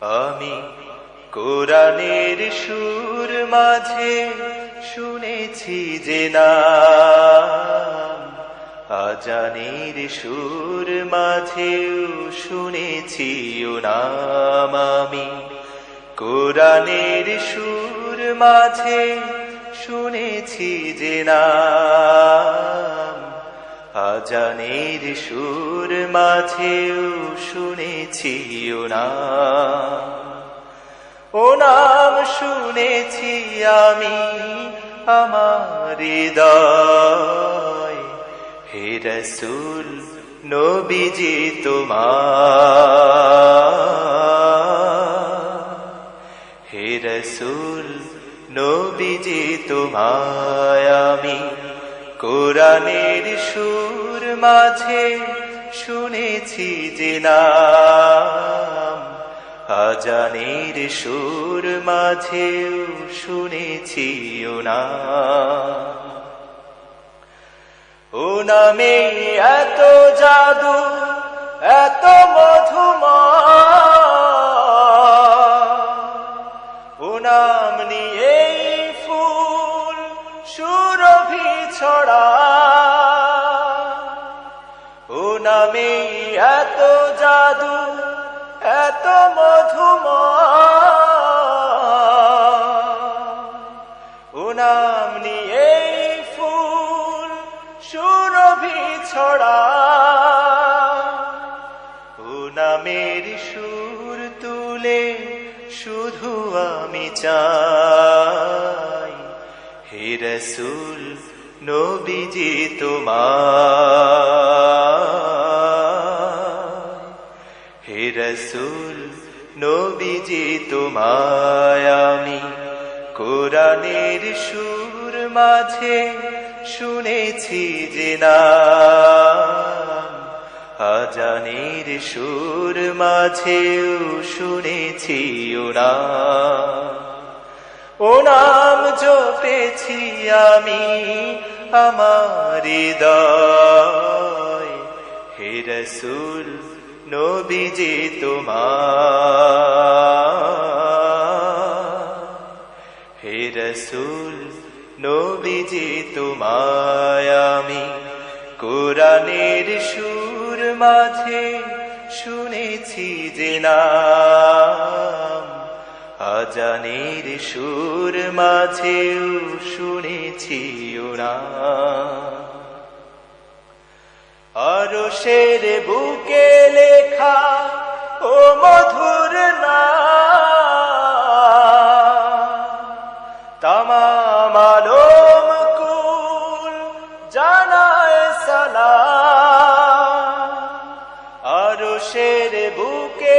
আমি কোরআনের সুর মাঝে শুনেছি যে না আজানের সুর মাঝেও শুনেছি নাম আমি। কোরআনের সুর মাঝে শুনেছি যে নাম। আজানের সুর মাঝেও শুনেছি নাম ও নাম শুনেছি আমি আমার হে রসুল, নবীজি তোমার। হে রসুল, নবীজি তোমায় আমি কোরআনের সুর মাঝে শুনেছি যে নাম। আজানের সুর মাঝেও শুনেছি ও নাম। ও নামে এত জাদু, এত মধুমা ও নাম নিয়ে ফুল সুরভি ছড়া। ও নামে এত জাদু, এত মধুম ও নাম নিয়ে ফুল সুরভি ছড়া। ও নামের সুর তুলে শুধু আমি চাই। হে রসুল নবীজি তোমার হে রসুল, নবীজি তোমায় আমি কোরআনের সুর মাঝে শুনেছি যে না আজানের সুর মাঝেও শুনেছি ও নাম। ও নাম জপেছি আমি আমার হে রসুল নবীজি তোমার। হে রসুল নবীজি তোমায় আমি কোরআনের সুর মাঝে শুনেছি যে নাম। আজানের সুর মাঝেও শুনেছি ও নাম আরও শের বুকে লেখা ও মধুর না আরও বুকে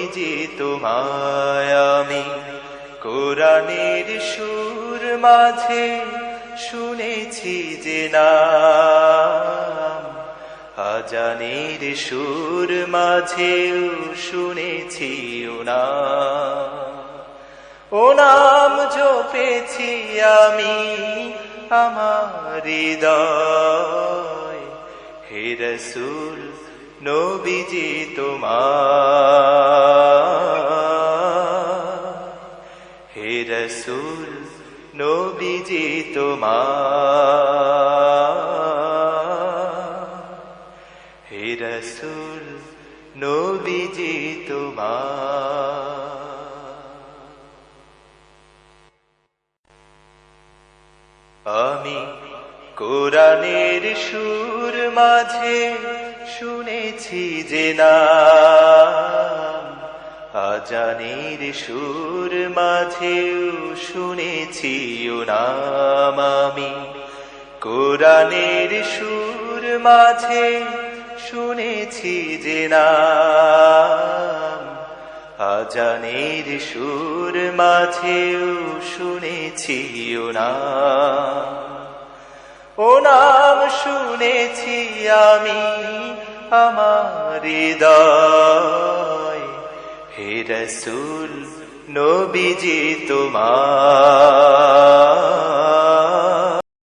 নবীজি তোমায় আমি কোরআনের সুর মাঝে শুনেছি যে নাম। আজানের সুর মাঝেও শুনেছি নাম। ও নাম জপেছি আমি আমার হৃদয়। হে রসুল নবীজি তোমার। হে রসুল নবীজি তোমার। হে রসুল নবীজি তোমার। আমি কোরআনের সুর মাঝে শুনেছি যে না আজানের সুর মাঝেও শুনেছি নাম আমি। কোরআনের সুর মাঝে শুনেছি যে নাম। আজানের সুর মাঝেও শুনেছি নাম। ও নাম শুনেছি আমি আমার হে রসুল নবীজি তোমার